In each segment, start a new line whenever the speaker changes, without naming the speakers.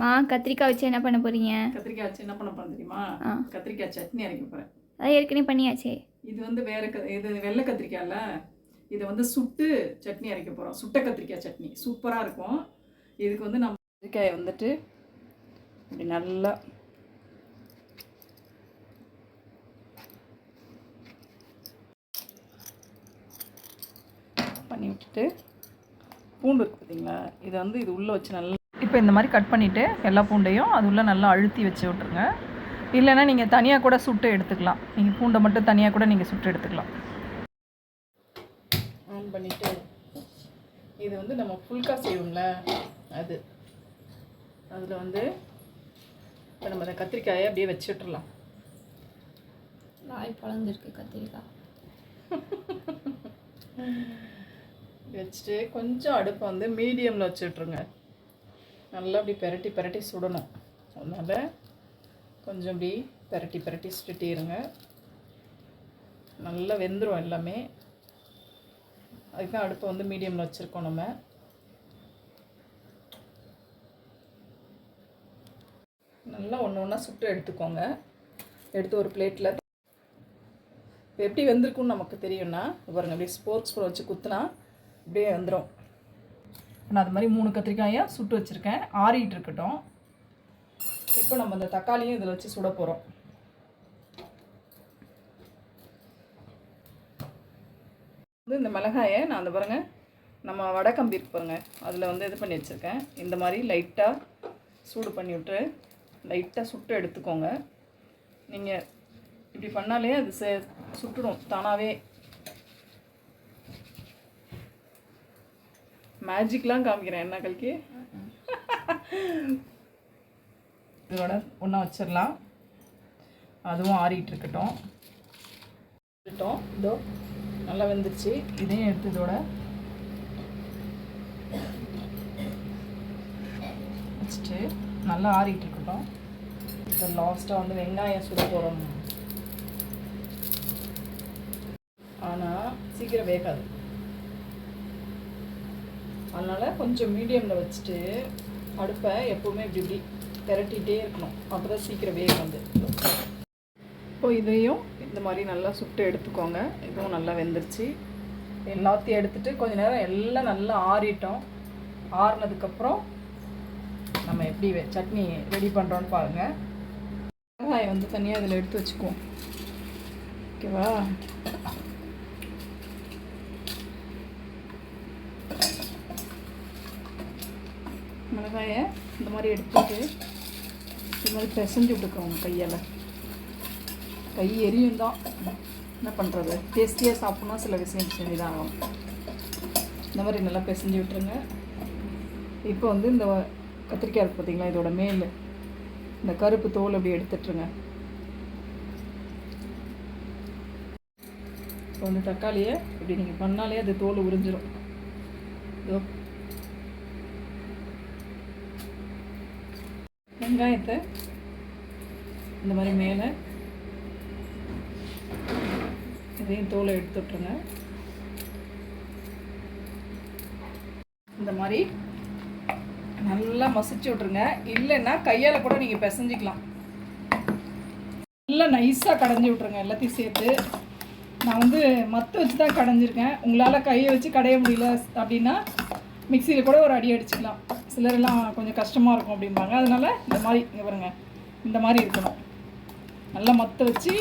மா கத்திரிக்காய் வச்சு என்ன பண்ண போறீங்க?
கத்திரிக்காய் வச்சு என்ன பண்ண போறேன் தெரியுமா. கத்திரிக்காய் சட்னி அரைக்க போறேன்.
அதான் ஏற்கனவே பண்ணியாச்சே.
இது வந்து வேற இது வெள்ளை கத்திரிக்காய்ல இதை வந்து சுட்டு சட்னி அரைக்க போறோம். சுட்ட கத்திரிக்காய் சட்னி. சூப்பரா இருக்கும். இதுக்கு வந்து நம்ம கத்திரிக்காயை வந்துட்டு இப்படி நல்லா பண்ணி விட்டுட்டு பூண்டு இருக்கு பார்த்தீங்களா இதை வந்து இது உள்ளே வச்சு நல்லா இப்போ இந்த மாதிரி கட் பண்ணிவிட்டு எல்லா பூண்டையும் அது உள்ளே நல்லா அழுத்தி வச்சு விட்ருங்க இல்லைன்னா நீங்கள் தனியாக கூட சுட்டு எடுத்துக்கலாம். நீங்கள் பூண்டை மட்டும் தனியாக கூட நீங்கள் சுட்டு எடுத்துக்கலாம். ஆன் பண்ணிவிட்டு இது வந்து நம்ம ஃபுல்கா செய்வோம்ல அது. அதில் வந்து இப்போ நம்ம அந்த கத்திரிக்காயை அப்படியே வச்சு விட்டுறலாம்.
நாய் பழந்துருக்கு கத்திரிக்காய்
வச்சுட்டு கொஞ்சம் அடுப்பை வந்து மீடியமில் வச்சு விட்ருங்க நல்லா அப்படி பெரட்டி பெரட்டி சுடணும். அதனால் கொஞ்சம் அப்படி பெரட்டி பெரட்டி சுட்டுட்டே இருங்க. நல்லா வெந்துடும் எல்லாமே. அதுக்கு தான் அடுப்பை வந்து மீடியமில் வச்சுருக்கோம் நம்ம. நல்லா ஒன்று ஒன்றா சுட்டு எடுத்துக்கோங்க. எடுத்து ஒரு பிளேட்டில் இப்போ எப்படி வெந்திருக்குன்னு நமக்கு தெரியும்னா பாருங்கள் பாருங்க அப்படியே ஸ்போர்ட்ஸ் ஸ்பூன் வச்சு குத்துனா அப்படியே வந்துடும் நான் அது மாதிரி மூணு கத்திரிக்காயை சுட்டு வச்சுருக்கேன். ஆறிட்டு இருக்கட்டும். இப்போ நம்ம இந்த தக்காளியும் இதில் வச்சு சுட போகிறோம் வந்து இந்த மிளகாயை நான் அந்த பாருங்கள் நம்ம வடக்கம்பி இருக்கு பாருங்கள் அதில் வந்து இது பண்ணி வச்சுருக்கேன். இந்த மாதிரி லைட்டாக சூடு பண்ணி விட்டு லைட்டாக சுட்டு எடுத்துக்கோங்க. நீங்கள் இப்படி பண்ணாலே அது சே சுட்டுடும். தானாகவே மேஜிக்லாம் காமிக்கிறேன் என்ன கல்கி? இதோட ஒன்றா வச்சிடலாம் அதுவும் ஆறிட்டு இருக்கட்டும். இருக்கட்டும். இதோ நல்லா வெந்துருச்சு. இதையும் எடுத்து இதோட வச்சுட்டு நல்லா ஆறிட்டு இருக்கட்டும். இப்போ லாஸ்ட்டாக வந்து வெங்காயம் சுட போகிறோம் ஆனால் சீக்கிரம் வேகாது. அதனால் கொஞ்சம் மீடியமில் வச்சுட்டு அடுப்பை எப்போவுமே இப்படி இப்படி திரட்டிகிட்டே இருக்கணும். அப்போ தான் சீக்கிரம் வேக வந்து. இப்போ இதையும் இந்த மாதிரி நல்லா சுட்டு எடுத்துக்கோங்க. இதுவும் நல்லா வெந்துருச்சு. எல்லாத்தையும் எடுத்துட்டு கொஞ்ச நேரம் எல்லாம் நல்லா ஆறிட்டோம். ஆறினதுக்கப்புறம் நம்ம எப்படி சட்னி ரெடி பண்ணுறோன்னு பாருங்கள் வெங்காயம் வந்து தனியாக இதில் எடுத்து வச்சுக்குவோம். ஓகேவா மிளகாயை இந்த மாதிரி எடுத்துட்டு இது மாதிரி பிசைஞ்சு விட்டுக்கோங்க கையால். கை எரியும் தான். என்ன பண்ணுறது டேஸ்டியாக சாப்பிட்னா சில விஷயம் செஞ்சு தான் ஆகும் இந்த மாதிரி நல்லா பிசைஞ்சு விட்டுருங்க. இப்போ வந்து இந்த கத்திரிக்காய் இருக்கு பார்த்தீங்களா இதோட மேல். இந்த கருப்பு தோல் அப்படி எடுத்துட்ருங்க இப்போ வந்து தக்காளியை இப்படி நீங்கள் பண்ணாலே அது தோல் உறிஞ்சிரும். வெங்காயத்தை இந்த மாதிரி மேலே இதையும் தோலை எடுத்து விட்ருங்க இந்த மாதிரி நல்லா மசிச்சு விட்ருங்க இல்லைன்னா கையால் கூட நீங்கள் பிசைஞ்சிக்கலாம். நல்லா நைஸாக கடைஞ்சி விட்ருங்க எல்லாத்தையும் சேர்த்து. நான் வந்து மத்து வச்சு தான் கடைஞ்சிருக்கேன். உங்களால் கையை வச்சு கடைய முடியல அப்படின்னா மிக்சியில் கூட ஒரு அடி அடிச்சுக்கலாம். சிலரெல்லாம் கொஞ்சம் கஷ்டமாக இருக்கும் அப்படிம்பாங்க. அதனால இந்த மாதிரி இங்கே பாருங்க இந்த மாதிரி இருக்கணும். நல்லா மத்த வச்சு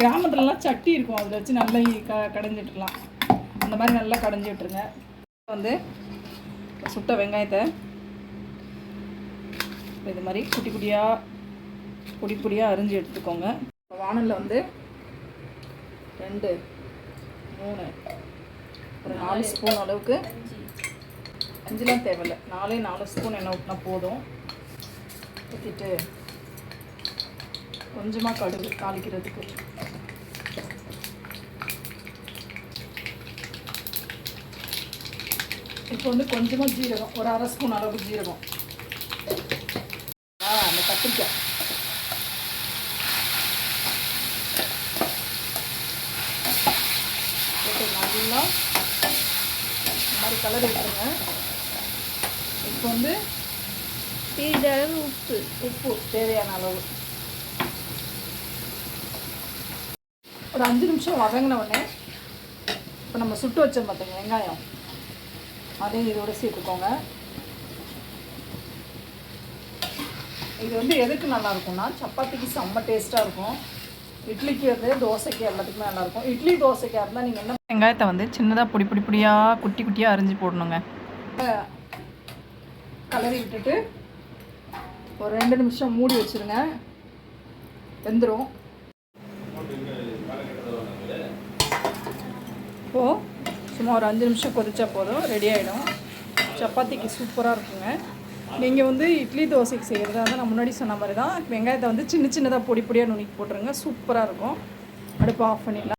கிராமத்துலலாம் சட்டி இருக்கும். அதில் வச்சு நல்லா க கடைஞ்சிட்டுலாம். அந்த மாதிரி நல்லா கடைஞ்சி விட்டுருங்க வந்து சுட்ட வெங்காயத்தை இது மாதிரி குட்டி குட்டியாக பொடி பொடியாக அரிஞ்சு எடுத்துக்கோங்க. வானலில் வந்து ரெண்டு மூணு ஒரு நாலு. ஸ்பூன் அளவுக்கு அஞ்சுலாம் தேவையில்ல. நாலே நாலு ஸ்பூன் எண்ணெய் ஊற்றினா போதும். ஊற்றிட்டு கொஞ்சமாக கடுகு தாளிக்கிறதுக்கு. இப்போ வந்து கொஞ்சமாக ஜீரகம் ஒரு அரை ஸ்பூன் அளவு ஜீரகம். ஆ அந்த கத்திரிக்காய். நல்லா இந்த மாதிரி கலர் விட்டுருங்க இப்போ வந்து
சிறிதளவு உப்பு.
உப்பு. தேவையான அளவு. ஒரு அஞ்சு நிமிஷம் வதங்கின உடனே இப்போ நம்ம சுட்டு வச்சோம் பார்த்தீங்க வெங்காயம். அதையும் இதோட சேர்த்துக்கோங்க. இது வந்து எதுக்கு நல்லா இருக்கும்னா சப்பாத்திக்கு செம்ம டேஸ்ட்டாக இருக்கும். இட்லிக்கு வந்து தோசைக்கு எல்லாத்துக்குமே நல்லா இருக்கும். இட்லி தோசைக்காக இருந்தால் நீங்கள் என்ன வெங்காயத்தை வந்து சின்னதாக பொடி பொடி பொடியாக குட்டி குட்டியாக அரிஞ்சு போடணுங்க. கலரி விட்டுட்டு ஒரு ரெண்டு நிமிஷம் மூடி வச்சிருங்க. வெந்துடும் இப்போது சும்மா ஒரு அஞ்சு நிமிஷம் கொதிச்சா போதும் ரெடி ஆகிடும் சப்பாத்திக்கு சூப்பராக இருக்குங்க. நீங்கள் வந்து இட்லி தோசைக்கு செய்கிறதா இருந்தால் நான் முன்னாடி சொன்ன மாதிரி தான் வெங்காயத்தை வந்து சின்ன சின்னதாக பொடி பொடியாக நுணுக்கி போட்டுருங்க. சூப்பராக இருக்கும். அடுப்பு ஆஃப் பண்ணிடலாம்.